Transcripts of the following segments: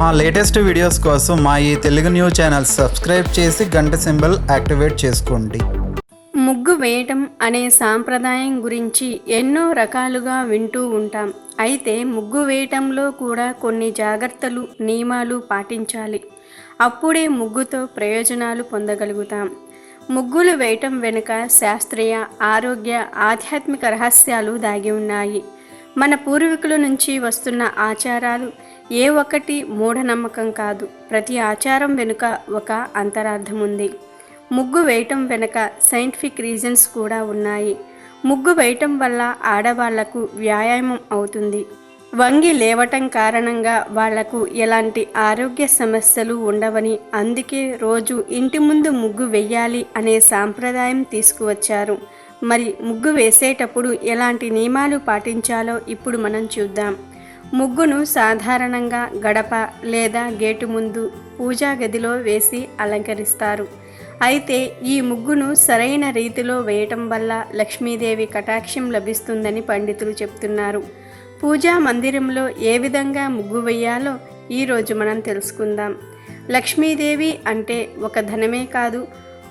మా latest videos కోసం మా ఈ తెలుగు న్యూస్ ఛానల్ సబ్స్క్రైబ్ చేసి గంట సింబల్ యాక్టివేట్ చేసుకోండి. ముగ్గు వేయటం అనే సాంప్రదాయం గురించి ఎన్నో రకాలుగా వింటూ ఉంటాం. అయితే ముగ్గు వేయటంలో కూడా కొన్ని జాగ్రత్తలు నియమాలు పాటించాలి. అప్పుడే ముగ్గుతో ప్రయోజనాలు పొందగలుగుతాం. ముగ్గులు వేయటం వెనుక శాస్త్రీయ ఆరోగ్య ఆధ్యాత్మిక రహస్యాలు దాగి ఉన్నాయి. మన పూర్వీకుల నుంచి వస్తున్న ఆచారాలు ఏ ఒక్కటి మూఢనమ్మకం కాదు. ప్రతి ఆచారం వెనుక ఒక అంతరార్థం ఉంది ముగ్గు వేయటం వెనుక సైంటిఫిక్ రీజన్స్ కూడా ఉన్నాయి. ముగ్గు వేయటం వల్ల ఆడవాళ్ళకు వ్యాయామం అవుతుంది. వంగి లేవటం కారణంగా వాళ్ళకు ఎలాంటి ఆరోగ్య సమస్యలు ఉండవని అందుకే రోజు ఇంటి ముందు ముగ్గు వెయ్యాలి అనే సాంప్రదాయం తీసుకువచ్చారు. మరి ముగ్గు వేసేటప్పుడు ఎలాంటి నియమాలు పాటించాలో ఇప్పుడు మనం చూద్దాం. ముగ్గును సాధారణంగా గడప లేదా గేటు ముందు పూజా గదిలో వేసి అలంకరిస్తారు. అయితే ఈ ముగ్గును సరైన రీతిలో వేయటం వల్ల లక్ష్మీదేవి కటాక్షం లభిస్తుందని పండితులు చెప్తున్నారు. పూజా మందిరంలో ఏ విధంగా ముగ్గు వేయాలో ఈరోజు మనం తెలుసుకుందాం. లక్ష్మీదేవి అంటే ఒక ధనమే కాదు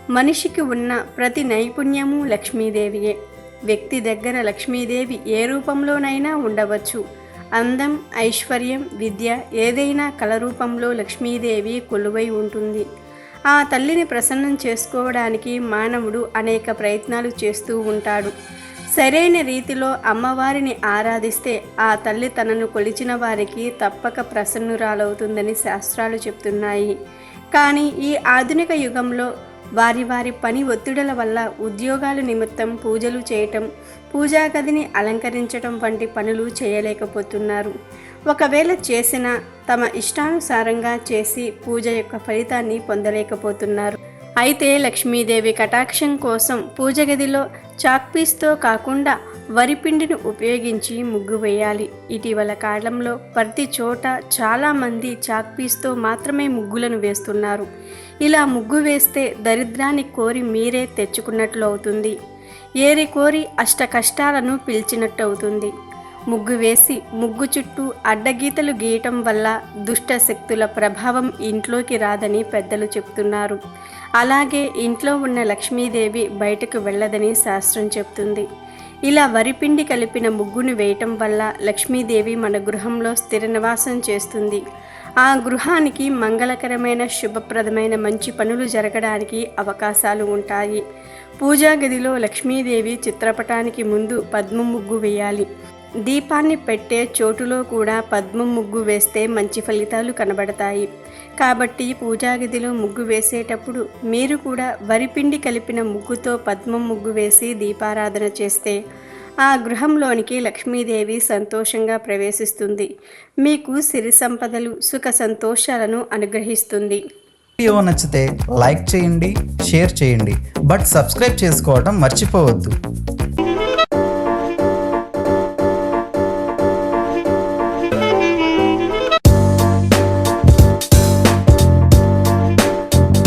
మనిషికి ఉన్న ప్రతి నైపుణ్యము లక్ష్మీదేవియే. వ్యక్తి దగ్గర లక్ష్మీదేవి ఏ రూపంలోనైనా ఉండవచ్చు. అందం ఐశ్వర్యం విద్య ఏదైనా కళ రూపంలో లక్ష్మీదేవి కొలువై ఉంటుంది. ఆ తల్లిని ప్రసన్నం చేసుకోవడానికి మానవుడు అనేక ప్రయత్నాలు చేస్తూ ఉంటాడు. సరైన రీతిలో అమ్మవారిని ఆరాధిస్తే ఆ తల్లి తనను కొలిచిన వారికి తప్పక ప్రసన్నురాలవుతుందని శాస్త్రాలు చెప్తున్నాయి. కానీ ఈ ఆధునిక యుగంలో వారి వారి పని ఒత్తిడుల వల్ల ఉద్యోగాల నిమిత్తం పూజలు చేయటం పూజా గదిని అలంకరించటం వంటి పనులు చేయలేకపోతున్నారు. ఒకవేళ చేసినా తమ ఇష్టానుసారంగా చేసి పూజ యొక్క ఫలితాన్ని పొందలేకపోతున్నారు. అయితే లక్ష్మీదేవి కటాక్షం కోసం పూజ గదిలో చాక్పీస్తో కాకుండా వరిపిండిని ఉపయోగించి ముగ్గు వేయాలి. ఇటీవల కాలంలో ప్రతి చోట చాలామంది చాక్పీస్తో మాత్రమే ముగ్గులను వేస్తున్నారు. ఇలా ముగ్గు వేస్తే దరిద్రాన్ని కోరి మీరే తెచ్చుకున్నట్లు అవుతుంది. ఏరి కోరి అష్ట కష్టాలను పిలిచినట్టు అవుతుంది. ముగ్గు వేసి ముగ్గు చుట్టూ అడ్డగీతలు గీయటం వల్ల దుష్ట శక్తుల ప్రభావం ఇంట్లోకి రాదని పెద్దలు చెప్తున్నారు. అలాగే ఇంట్లో ఉన్న లక్ష్మీదేవి బయటకు వెళ్ళదని శాస్త్రం చెప్తుంది. ఇలా వరిపిండి కలిపిన ముగ్గును వేయటం వల్ల లక్ష్మీదేవి మన గృహంలో స్థిర నివాసం చేస్తుంది. ఆ గృహానికి మంగళకరమైన శుభప్రదమైన మంచి పనులు జరగడానికి అవకాశాలు ఉంటాయి. పూజా గదిలో లక్ష్మీదేవి చిత్రపటానికి ముందు పద్మ ముగ్గు వేయాలి. దీపాన్ని పెట్టే చోటులో కూడా పద్మం ముగ్గు వేస్తే మంచి ఫలితాలు కనబడతాయి. కాబట్టి పూజా గదిలో ముగ్గు వేసేటప్పుడు మీరు కూడా వరిపిండి కలిపిన ముగ్గుతో పద్మం ముగ్గు వేసి దీపారాధన చేస్తే ఆ గృహంలోనికి లక్ష్మీదేవి సంతోషంగా ప్రవేశిస్తుంది. మీకు సిరి సంపదలు సుఖ సంతోషాలను అనుగ్రహిస్తుంది. వీడియో నచ్చితే లైక్ చేయండి షేర్ చేయండి. బట్ సబ్స్క్రైబ్ చేసుకోవడం మర్చిపోవద్దు.